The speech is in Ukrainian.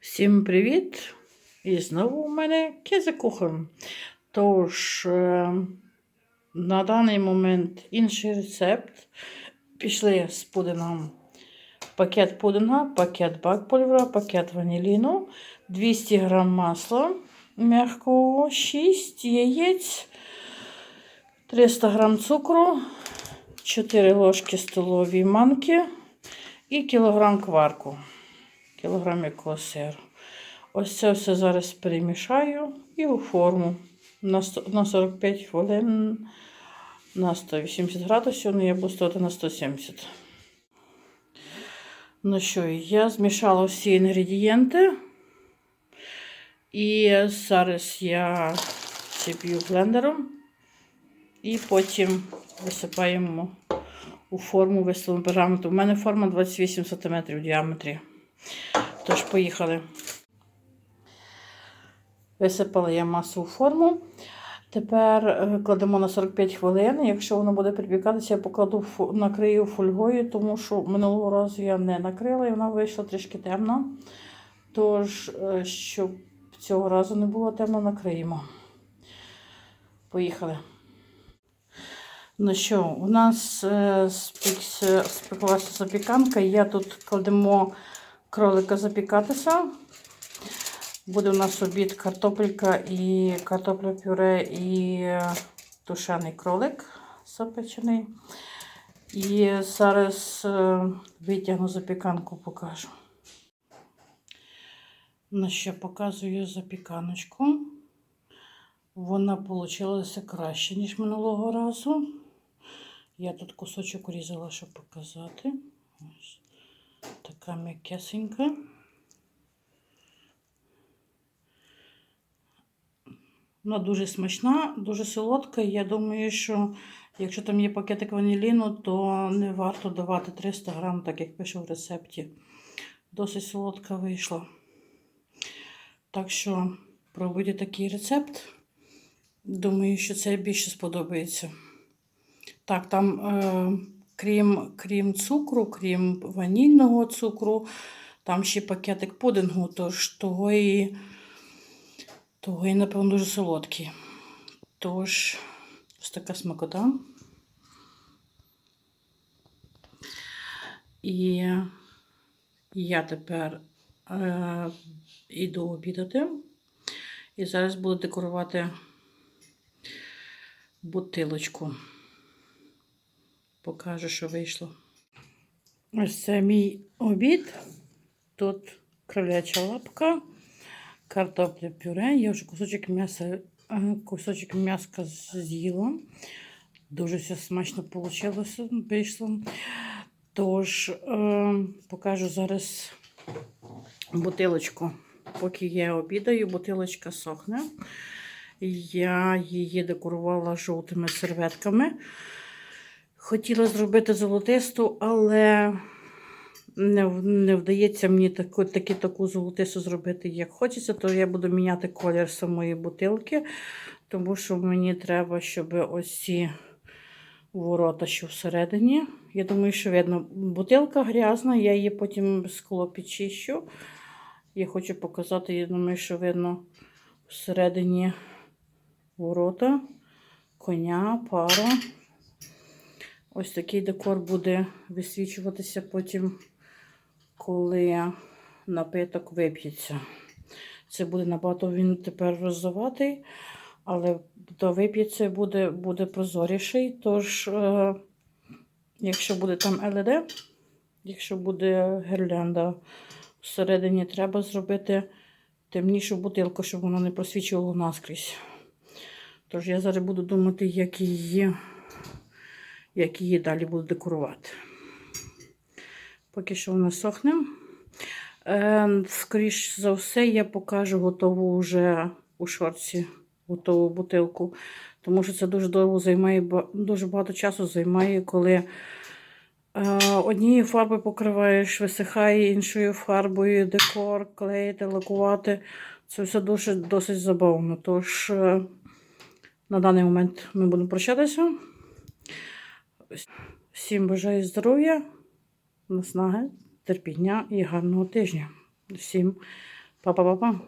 Всім привіт! І знову у мене кізикуха. Тож, е, на даний момент інший рецепт. Пішли з пудингом. Пакет пудинга, пакет бакпульвера, пакет ваніліну, 200 г масла м'якого, 6 яєць, 300 г цукру, 4 ложки столові манки і кілограм кварку кілограм якого сиру. Ось це все зараз перемішаю і у форму на 100 на 45 хвилин на 180 градусів, ну я буду ставити на 170. Ну що, я змішала всі інгредієнти. І зараз я зіб'ю блендером і потім висипаємо у форму висловимо параметр. У мене форма 28 см в діаметрі. Тож, поїхали. Висипала я масу у форму. Тепер е, кладемо на 45 хвилин. Якщо воно буде припікатися, я покладу накрию фольгою, тому що минулого разу я не накрила і вона вийшла трішки темна. Тож, е, щоб цього разу не було темно, накриємо. Поїхали. Ну що, у нас е, спеклася запіканка. Я тут кладемо кролика запікатися. Буде у нас обід картопелька і картопля пюре і тушений кролик запечений. І зараз е, витягну запіканку, покажу. Ну що, показую запіканочку. Вона вийшла краще, ніж минулого разу. Я тут кусочок різала, щоб показати. Ось. Така м'якесенька. Вона дуже смачна, дуже солодка. Я думаю, що якщо там є пакетик ваніліну, то не варто давати 300 грам, так як пише в рецепті. Досить солодка вийшла. Так що пробуйте такий рецепт. Думаю, що це більше сподобається. Так, там, е, крім, крім цукру, крім ванільного цукру, там ще пакетик пудингу, тож того і, того і напевно, дуже солодкий. Тож, ось така смакота. І я тепер е, іду обідати. І зараз буду декорувати бутилочку. Покажу, що вийшло. Ось це мій обід. Тут кроляча лапка, картопля пюре. Я вже кусочок м'яса, е, кусочок м'яска з'їла. Дуже все смачно вийшло, вийшло. Тож, е, покажу зараз бутилочку. Поки я обідаю, бутилочка сохне. Я її декорувала жовтими серветками. Хотіла зробити золотисту, але не, не вдається мені таку, таки, таку золотисту зробити, як хочеться, то я буду міняти колір самої бутилки, тому що мені треба, щоб ось ці ворота, що всередині. Я думаю, що видно, бутилка грязна, я її потім скло підчищу. Я хочу показати, я думаю, що видно всередині ворота, коня, пара. Ось такий декор буде висвічуватися потім, коли напиток вип'ється. Це буде набагато він тепер роззаватий, але до вип'ється буде, буде прозоріший. Тож, е, якщо буде там LED, якщо буде гірлянда всередині, треба зробити темнішу бутилку, щоб воно не просвічувало наскрізь. Тож я зараз буду думати, як її, як її далі буду декорувати. Поки що вона сохне. Е, скоріш за все, я покажу готову вже у шорці, готову бутилку. Тому що це дуже довго займає, дуже багато часу займає, коли е, однією фарбою покриваєш, висихає іншою фарбою, декор, клеїти, лакувати. Це все дуже досить забавно. Тож е, на даний момент ми будемо прощатися. Всім бажаю здоров'я, наснаги, терпіння і гарного тижня. Всім Па-па-па-па.